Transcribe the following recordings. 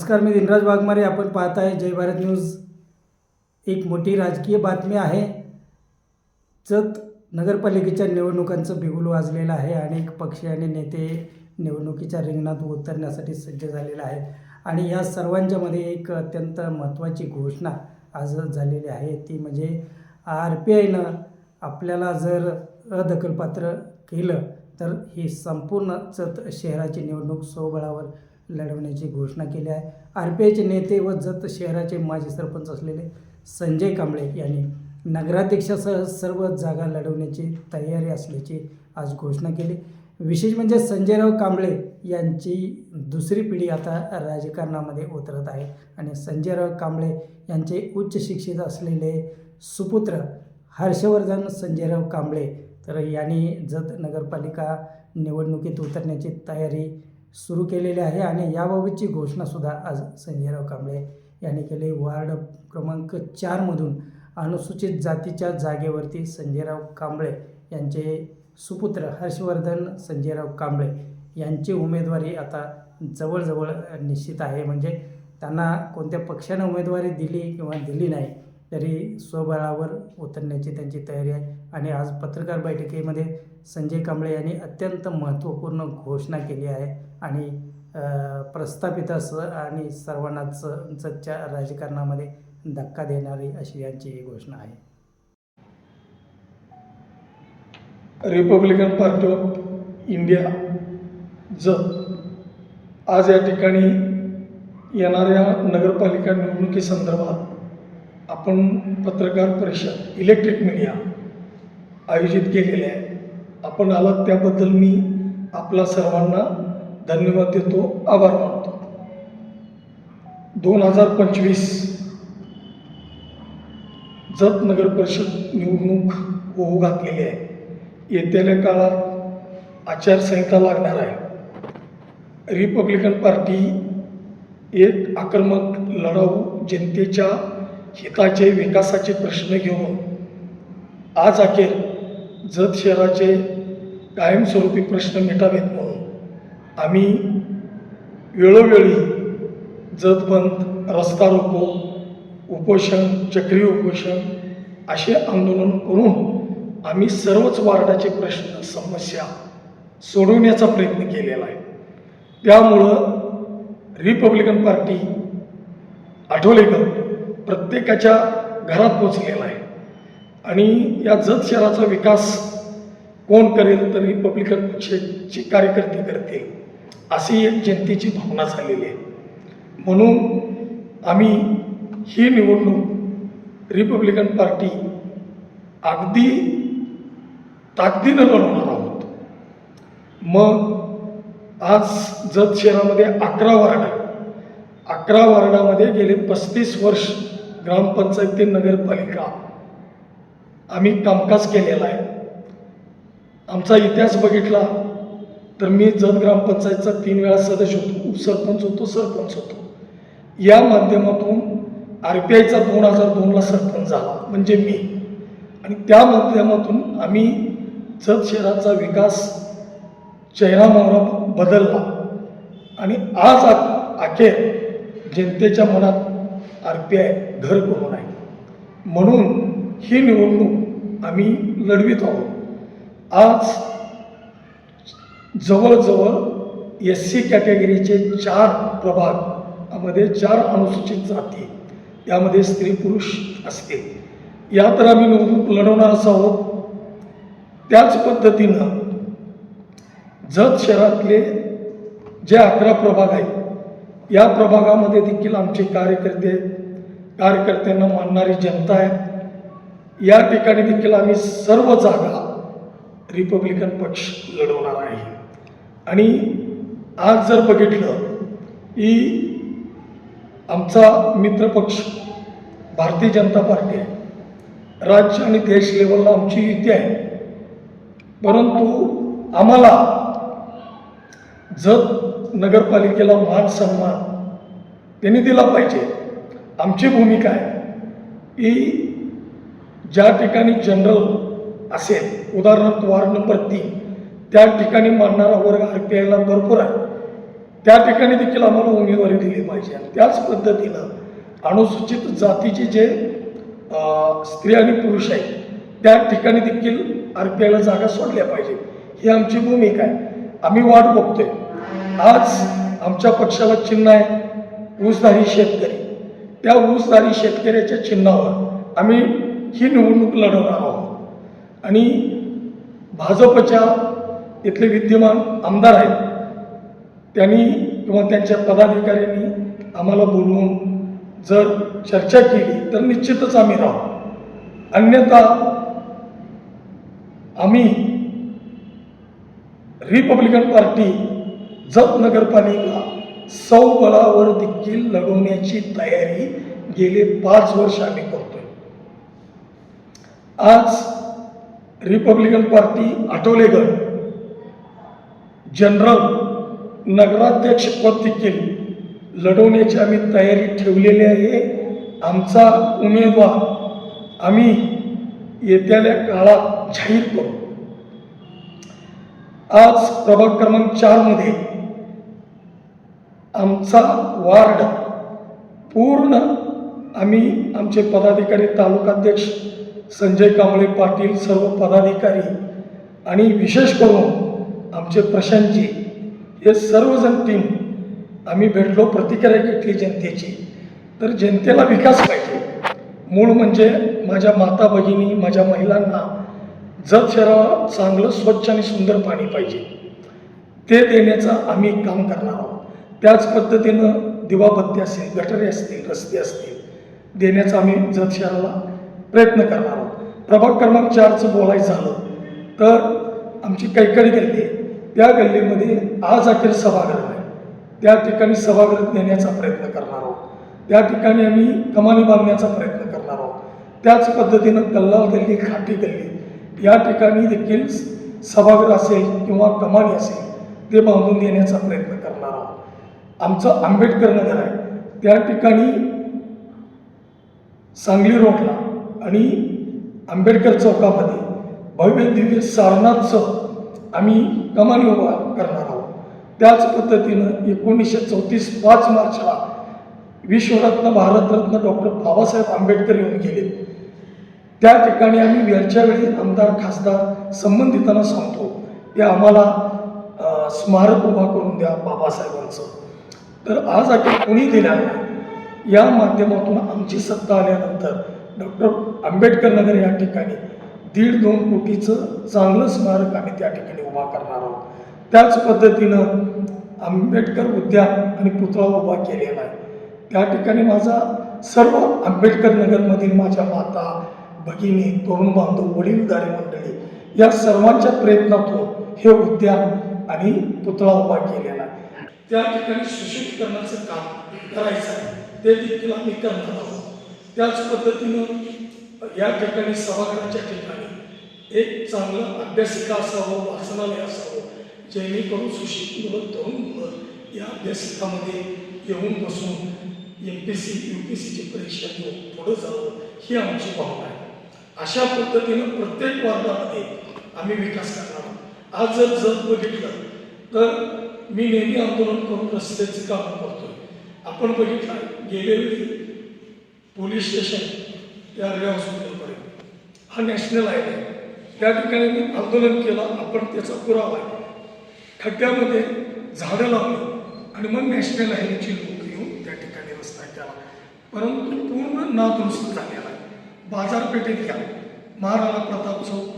नमस्कार मी दिनराज वाघमारे. आपण पाहत आहे जय भारत न्यूज. एक मोठी राजकीय बातमी आहे. जत नगरपालिकेच्या निवडणुकांचं बिगुल वाजलेलं आहे. अनेक पक्ष आणि नेते निवडणुकीच्या रिंगणात उतरण्यासाठी सज्ज झालेला आहे आणि या सर्वांच्यामध्ये एक अत्यंत महत्त्वाची घोषणा आज झालेली आहे. ती म्हणजे आर पी आयनं आपल्याला जर अदखलपात्र केलं तर ही संपूर्ण जत शहराची निवडणूक स्वबळावर लढवण्याची घोषणा केली आहे. आर पी आयचे नेते व जत शहराचे माजी सरपंच असलेले संजय कांबळे यांनी नगराध्यक्षासह सर्व जागा लढवण्याची तयारी असल्याची आज घोषणा केली. विशेष म्हणजे संजयराव कांबळे यांची दुसरी पिढी आता राजकारणामध्ये उतरत आहे आणि संजयराव कांबळे यांचे उच्च शिक्षित असलेले सुपुत्र हर्षवर्धन संजयराव कांबळे तर यांनी जत नगरपालिका निवडणुकीत उतरण्याची तयारी सुरू केलेले आहे आणि याबाबतची घोषणासुद्धा आज संजयराव कांबळे यांनी केली. वार्ड क्रमांक चारमधून अनुसूचित जातीच्या जागेवरती संजयराव कांबळे यांचे सुपुत्र हर्षवर्धन संजयराव कांबळे यांची उमेदवारी आता जवळजवळ निश्चित आहे. म्हणजे त्यांना कोणत्या पक्षानं उमेदवारी दिली किंवा दिली नाही तरी स्वबळावर उतरण्याची त्यांची तयारी आहे. आणि आज पत्रकार बैठकीमध्ये संजय कांबळे यांनी अत्यंत महत्त्वपूर्ण घोषणा केली आहे. आणि प्रस्थापित असं आणि सर्वांनाच सच्च्या राजकारणामध्ये धक्का देणारी अशी यांची ही घोषणा आहे. रिपब्लिकन पार्टी ऑफ इंडिया ज आज या ठिकाणी येणाऱ्या नगरपालिका निवडणुकीसंदर्भात आपण पत्रकार परिषद इलेक्ट्रिक मीडिया आयोजित केलेल्या आहे आपण आलात त्याबद्दल मी आपला सर्वांना धन्यवाद देतो आभार मानतो. दोन हजार पंचवीस जत नगर परिषद निवडणूक होऊ घातलेली आहे. येत्याल्या काळात आचारसंहिता लागणार आहे. रिपब्लिकन पार्टी एक आक्रमक लढाऊ जनतेच्या हिताचे विकासाचे प्रश्न घेऊन आज अखेर जत शहराचे कायमस्वरूपी प्रश्न मिटावेत म्हणून आम्ही वेळोवेळी जतबंद रस्ता रोको उपोषण चक्री उपोषण असे आंदोलन करून आम्ही सर्वच वार्डाचे प्रश्न समस्या सोडवण्याचा प्रयत्न केलेला आहे. त्यामुळं रिपब्लिकन पार्टी आठवलेकर प्रत्येकाच्या घरात पोचलेला आहे. आणि या जत शहराचा विकास कोण करेल तर रिपब्लिकन पक्षाचे कार्यकर्ते करतील. अशी एक जनतेची भावना झालेली आहे. म्हणून आम्ही ही निवडणूक रिपब्लिकन पार्टी अगदी ताकदीनं लढवणार आहोत. मग आज जत शहरामध्ये अकरा वार्ड आहे अकरा वार्डामध्ये गेले पस्तीस वर्ष ग्रामपंचायत ते नगरपालिका आम्ही कामकाज केलेला आहे. आमचा इतिहास बघितला. तर मी जत ग्रामपंचायतचा तीन वेळा सदस्य होतो उपसरपंच होतो सरपंच होतो. या माध्यमातून आर पी आयचा दोन हजार दोनला सरपंच झाला म्हणजे मी. आणि त्या माध्यमातून आम्ही जत शहराचा विकास चेहरामोहरा बदलला. आणि आज अखेर जनतेच्या मनात आर पी आय घर करून आहे. म्हणून ही निवडणूक आम्ही लढवित आहोत. आज जवळजवळ एस सी कॅटेगरीचे चार प्रभागामध्ये चार अनुसूचित जाती यामध्ये स्त्री पुरुष असते. या तर आम्ही निवडणूक लढवणार आहोत. त्याच पद्धतीनं जत शहरातले जे अकरा प्रभाग आहेत या प्रभागामध्ये देखील आमचे कार्यकर्ते कार्यकर्त्यांना मानणारी जनता आहे. या ठिकाणी देखील आम्ही सर्व जागा रिपब्लिकन पक्ष लढवणार आहे. आणि आज जर बघितलं की आमचा मित्रपक्ष भारतीय जनता पार्टी आहे. राज्य आणि देश लेवलला आमची युती आहे. परंतु आम्हाला जत नगरपालिकेला मान सन्मान त्यांनी दिला पाहिजे. आमची भूमिका आहे. की ज्या ठिकाणी जनरल असेल उदाहरणार्थ वार्ड नंबर तीन त्या ठिकाणी मानणारा वर्ग आर पी आयला भरपूर आहे. त्या ठिकाणी देखील आम्हाला उमेदवारी दिली पाहिजे. आणि त्याच पद्धतीनं अनुसूचित जातीचे जे स्त्री आणि पुरुष आहेत त्या ठिकाणी देखील आर पी आयला जागा सोडल्या पाहिजे. ही आमची भूमिका आहे. आम्ही वाट बघतोय. आज आमच्या पक्षाला चिन्ह आहे ऊसधारी शेतकरी. त्या ऊसधारी शेतकऱ्याच्या चिन्हावर आम्ही ही निवडणूक लढवणार आहोत. आणि भाजपच्या इथले विद्यमान आमदार आहेत. त्यांनी किंवा त्यांच्या पदाधिकाऱ्यांनी आम्हाला बोलवून जर चर्चा केली तर निश्चितच आम्ही राहू. अन्यथा आम्ही रिपब्लिकन पार्टी जत नगरपालिका सौ बळावर देखील लढवण्याची तयारी गेले पाच वर्ष आम्ही करतोय. आज रिपब्लिकन पार्टी आठवलेगड जनरल नगराध्यक्ष पद देखील लढवण्याची आम्ही तयारी ठेवलेली आहे. आमचा उमेदवार आम्ही येत्याल्या काळात जाहीर करू. आज प्रभाग क्रमांक चारमध्ये आमचा वार्ड पूर्ण आम्ही आमचे पदाधिकारी तालुकाध्यक्ष संजय कांबळे पाटील सर्व पदाधिकारी आणि विशेष करून आमचे प्रशांतजी हे सर्वजण टीम आम्ही भेटलो प्रतिक्रिया घेतली जनतेची. तर जनतेला विकास पाहिजे. मूळ म्हणजे माझ्या माता भगिनी माझ्या महिलांना जत शहराला चांगलं स्वच्छ आणि सुंदर पाणी पाहिजे. ते देण्याचं आम्ही काम करणार आहोत. त्याच पद्धतीनं दिवाबत्ती असतील गटरे असतील रस्ते असतील देण्याचा आम्ही जत शहराला प्रयत्न करणार आहोत. प्रभाग क्रमांक चारचं बोलायचं झालं तर आमची कैकडी गेली आहे. त्या गल्लीमध्ये आज अखेर सभागृह आहे. त्या ठिकाणी सभागृह नेण्याचा प्रयत्न करणार आहोत. त्या ठिकाणी आम्ही कमानी बांधण्याचा प्रयत्न करणार आहोत. त्याच पद्धतीनं कल्लाल गल्ली खाटी गल्ली या ठिकाणी देखील सभागृह असेल किंवा कमानी असेल ते बांधून देण्याचा प्रयत्न करणार आहोत. आमचं आंबेडकर नगर आहे. त्या ठिकाणी सांगली रोडला आणि आंबेडकर चौकामध्ये भव्य दिव्य सारनाथचं आम्ही कमान उभा करणार आहोत. त्याच पद्धतीनं एकोणीसशे चौतीस पाच मार्चला विश्वरत्न भारतरत्न डॉक्टर बाबासाहेब आंबेडकर येऊन गेले. त्या ठिकाणी आम्ही वेळच्या वेळी आमदार खासदार संबंधितांना सांगतो की आम्हाला स्मारक उभा करून द्या बाबासाहेबांचं. तर आज अखेर कोणी दिल्या या माध्यमातून आमची सत्ता आल्यानंतर डॉक्टर आंबेडकर नगर या ठिकाणी दीड दोन कोटीचं चांगलं स्मारक आम्ही त्या ठिकाणी उभा करणार आहोत. त्याच पद्धतीनं आंबेडकर उद्यान आणि पुतळा उभा केलेला आहे. त्या ठिकाणी माझा सर्व आंबेडकर नगरमधील माझ्या माता भगिनी तरुण बांधव वडीलधारी मंडळी या सर्वांच्या प्रयत्नातून हे उद्यान आणि पुतळा उभा केलेला आहे. त्या ठिकाणी सुशोभीकरणाचं काम करायचं आहे. ते देखील आम्ही करणार आहोत. त्याच पद्धतीनं या ठिकाणी सभागृहाच्या ठिकाणी एक चांगलं अभ्यासिका असावं वाचनालय असावं जेणेकरून सुशिक्षित मुलं तरुण मुलं या अभ्यासिकामध्ये येऊन बसून M P C U P सीची परीक्षा घेऊन पुढं जावं ही आमची भावना आहे. अशा पद्धतीनं प्रत्येक वार्डामध्ये आम्ही विकास करणार आहोत. आज जर जग बघितलं तर मी नेहमी आंदोलन करून रस्त्याचं काम करतोय. आपण बघितलं गेलेली पोलीस स्टेशन या रेल्वे हॉस्पिटलपर्यंत हा नॅशनल हायवे आहे. त्या ठिकाणी मी आंदोलन केलं. आपण त्याचा पुरावा आहे. खड्ड्यामध्ये झाडं लावली आणि मग नॅशनल हायवेची लोक येऊन त्या ठिकाणी रस्ता केला. परंतु पूर्ण नादुरुस्त झालेला आहे. बाजारपेठेत घ्या. महाराणा प्रताप चौक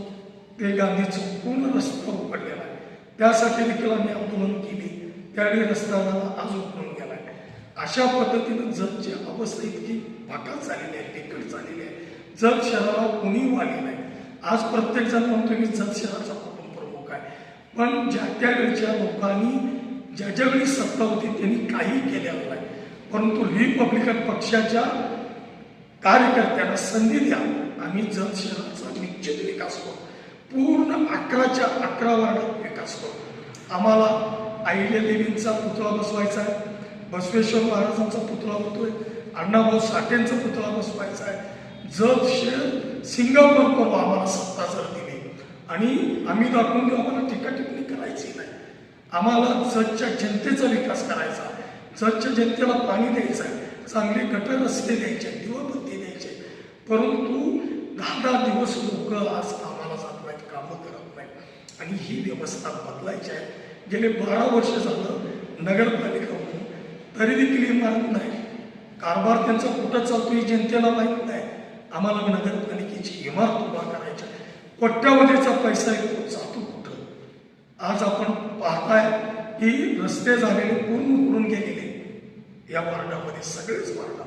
ते गांधी चौक पूर्ण रस्ता उघडलेला आहे. त्यासाठी देखील आम्ही आंदोलन केली. त्यावेळी रस्ता झाला आज उघडून गेला आहे. अशा पद्धतीनं जगची अवस्था इतकी भाकात झालेली आहे बिकट झालेली आहे. जग शहराला कोणी वाली नाही. आज प्रत्येक जण म्हणतो की जग शहराचा कुटुंब प्रमुख आहे. पण ज्या त्या वेळच्या लोकांनी ज्या ज्या वेळी सत्ता होती त्यांनी काही केलेलं नाही. परंतु रिपब्लिकन पक्षाच्या कार्यकर्त्यांना संधी द्या. आम्ही जत शहराचा निश्चित विकास करू. पूर्ण अकराच्या अकरा वार्डात विकास करू. आम्हाला अहिल्या देवींचा पुतळा बसवायचा आहे. बसवेश्वर महाराजांचा पुतळा होतोय. अण्णाभाऊ साठेंचा पुतळा बसवायचा आहे. जत शहर सिंगापूर करू आम्हाला सत्ता जर दिली. आणि आम्ही दाखवून देऊ आम्हाला टीका करायची नाही. आम्हाला जगच्या जनतेचा विकास करायचा. जगच्या जनतेला पाणी द्यायचं आहे चांगले गटर रस्ते द्यायचे दिवाबत्ती द्यायचे. परंतु दहा दहा दिवस लोक आज कामाला जात नाहीत कामं करत नाहीत. आणि ही व्यवस्था बदलायची आहे. गेले बारा वर्ष झालं नगरपालिका म्हणून तरी देखील इमारत नाही. कारभार त्यांचा कुठं चालतो ही जनतेला माहीत नाही आम्हाला नगरपालिकेची इमारत उभा करायची. आहे. कोट्यावधीचा पैसा येतो जातो कुठं? आज आपण पाहताय की रस्ते झालेले पूर्ण उकडून गेलेले. या वार्डामध्ये सगळेच वार्डात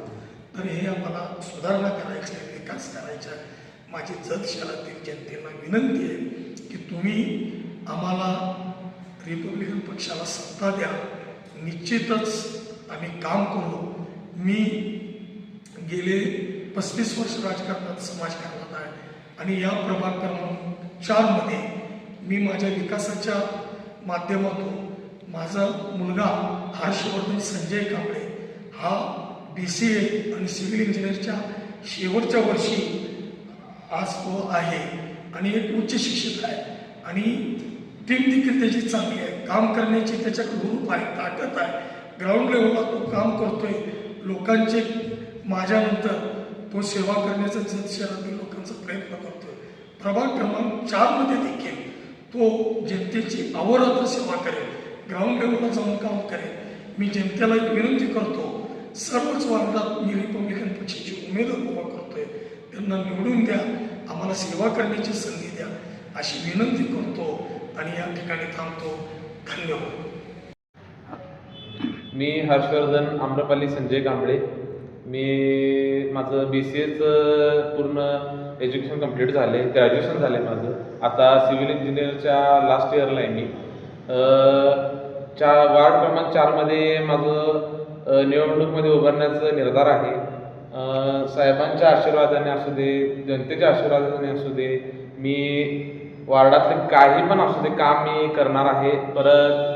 तर हे आम्हाला सुधारणा करायची विकास करायचा आहे. माझी जत शहरातील जनतेला विनंती आहे की तुम्ही आम्हाला रिपब्लिकन पक्षाला सत्ता द्या. निश्चितच आम्ही काम करू. मी गेले पस्तीस वर्ष राजकारणात समाजकारणात आहे. आणि या प्रभाग क्रमांक चारमध्ये मी माझ्या विकासाच्या माध्यमातून माझा मुलगा हर्षवर्धन संजय कांबळे हा बी सी ए आणि सिव्हिल इंजिनिअरच्या शेवटच्या वर्षी आज तो आहे आणि एक उच्च शिक्षित आहे. आणि टीम देखील त्याची चांगली आहे. काम करण्याची त्याच्या रूप आहे ताकद आहे. ग्राउंड लेवलला तो काम करतोय. लोकांचे माझ्यानंतर तो सेवा करण्याचा जत शहरातील लोकांचा प्रयत्न करतोय. प्रभाग क्रमांक चारमध्ये देखील तो जनतेची अवरात्र सेवा करेल. ग्राउंड लेवलला जाऊन काम करेल. मी जनतेला एक विनंती करतो सर्वच वार्डात मी रिपब्लिकन पक्षाची उमेदवार उभा करतोय. त्यांना निवडून द्या. आम्हाला सेवा करण्याची संधी द्या. अशी विनंती करतो आणि या ठिकाणी थांबतो. धन्यवाद. मी हर्षवर्धन आम्रपाली संजय कांबळे मी माझं बी सी एचं पूर्ण एज्युकेशन कंप्लीट झाले ग्रॅज्युएशन झाले माझं. आता सिव्हिल इंजिनिअरच्या लास्ट इयरला आहे मी. चार चा वार्ड क्रमांक चारमध्ये माझं निवडणूकमध्ये उभारण्याचं निर्धार आहे. साहेबांच्या आशीर्वादाने असू दे जनतेच्या आशीर्वादाने असू दे मी वार्डातले काही पण असू दे काम मी करणार आहे. परत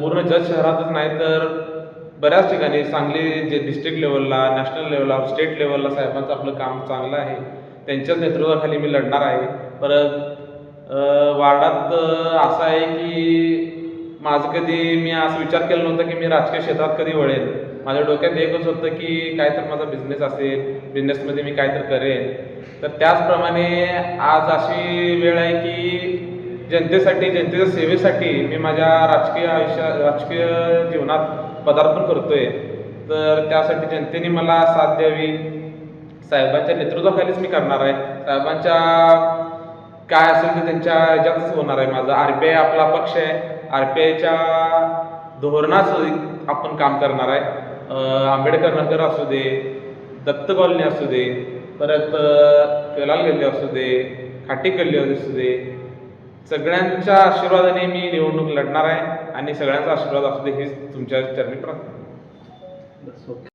पूर्ण जत शहरातच नाही तर बऱ्याच ठिकाणी सांगली जे डिस्ट्रिक्ट लेवलला नॅशनल लेवलला स्टेट लेवलला साहेबांचं आपलं काम चांगलं आहे. त्यांच्याच नेतृत्वाखाली मी लढणार आहे. परत वार्डात असं आहे की माझं कधी मी असं विचार केला नव्हता की मी राजकीय क्षेत्रात कधी वळेल माझ्या डोक्यात एकच होतं की काहीतरी तर माझा बिझनेस असेल बिझनेसमध्ये मी काहीतरी करेन. तर त्याचप्रमाणे आज अशी वेळ आहे की जनतेसाठी जनतेच्या सेवेसाठी मी माझ्या राजकीय आयुष्या राजकीय जीवनात पदार्पण करतोय. तर त्यासाठी जनतेने मला साथ द्यावी. साहेबांच्या नेतृत्वाखालीच मी करणार आहे. साहेबांच्या काय असेल ते त्यांच्या ह्याच्यातच होणार आहे माझं. आर पी आय आपला पक्ष आहे. आर पी आयच्या धोरणाच आपण काम करणार आहे. आंबेडकर नगर असू दे दत्त कॉलनी असू दे परत कलाल गल्ली असू दे खाटी गल्ली असू दे सगळ्यांच्या आशीर्वादाने मी निवडणूक लढणार आहे आणि सगळ्यांचा आशीर्वाद असू दे हीच तुमच्या चरणी प्रार्थना.